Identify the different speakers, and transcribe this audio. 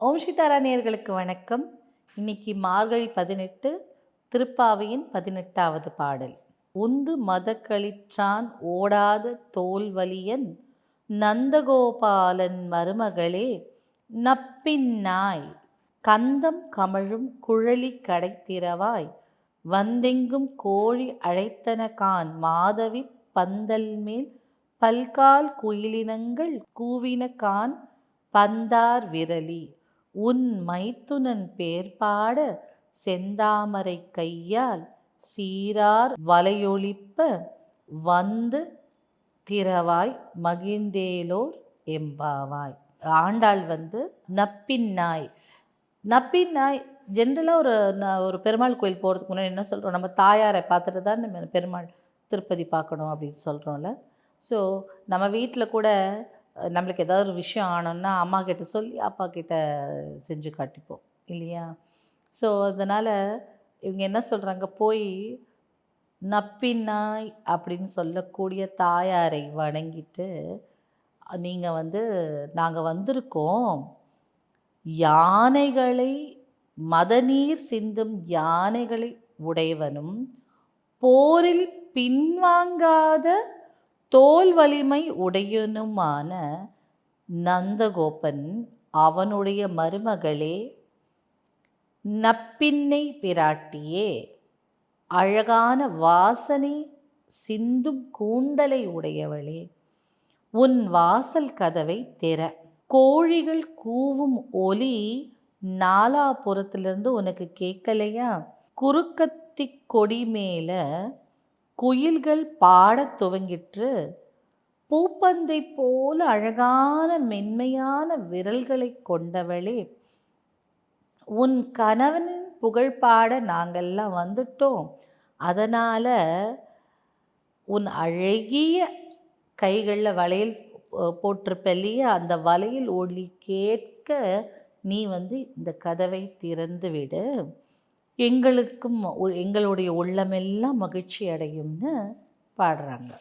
Speaker 1: ஓம் சிதாரா நேர்களுக்கு வணக்கம். இன்னைக்கு மார்கழி பதினெட்டு திருப்பாவையின் பதினெட்டாவது பாடல். உந்து மதக்களிற்றான் ஓடாத தோல்வலியன் நந்தகோபாலன் மருமகளே நப்பின் நாய் கந்தம் கமழும் குழலி கடைத்திரவாய் வந்தெங்கும் கோழி அழைத்தனகான் மாதவி பந்தல் மேல் பல்கால் குயிலினங்கள் கூவினகான் பந்தார் விரலி. உன் மைத்துனன் பேர் பாட செந்தாமரை கையால் சீரார் வலையொழிப்ப வந்து திறவாய் மகிழ்ந்தேலோர் எம்பாவாய். ஆண்டாள் வந்து நப்பின் நாய். நப்பின் நாய் ஜென்ரலாக ஒரு ந- ஒரு பெருமாள் கோயில் போகிறதுக்கு முன்னாடி என்ன சொல்கிறோம் நம்ம தாயாரை பார்த்துட்டு தான் நம்ம பெருமாள் திருப்பதி பார்க்கணும் அப்படின்னு சொல்கிறோம்ல ஸோ நம்ம வீட்டில் கூட நம்மளுக்கு ஏதாவது ஒரு விஷயம் ஆனோன்னா அம்மா கிட்ட சொல்லி அப்பா கிட்ட செஞ்சு காட்டிப்போம். இல்லையா? ஸோ அதனால் இவங்க என்ன சொல்கிறாங்க போய் நப்பினாய் அப்படின்னு சொல்லக்கூடிய தாயாரை வணங்கிட்டு நீங்கள் வந்து நாங்கள் வந்திருக்கோம். யானைகளை மதநீர் சிந்தும் யானைகளை உடையவனும் போரில் பின்வாங்காத தோல் வலிமை உடையனுமான நந்தகோபன் அவனுடைய மருமகளே நப்பின்னை பிராட்டியே அழகான வாசனை சிந்தும் கூந்தலை உடையவளே உன் வாசல் கதவை திற. கோழிகள் கூவும் ஒலி நாலாபுறத்திலிருந்து உனக்கு கேட்கலையா? குறுக்கத்தி கொடி மேலே குயில்கள் பாடத் துவங்கிற்று. பூப்பந்தை போல அழகான மென்மையான விரல்களை கொண்டவளே உன் கணவனின் புகழ் பாட நாங்கள்லாம் வந்துட்டோம். அதனால் உன் அழகிய கைகளில் வளையல் போ- போட்டிருப்ப இல்லையா? அந்த வளையல் ஒளி கேட்க நீ வந்து இந்த கதவை திறந்து விடு. எங்களுக்கும் உ- எங்களுடைய உள்ளமெல்லாம் மகிழ்ச்சி அடையும்னு பாடுறாங்க.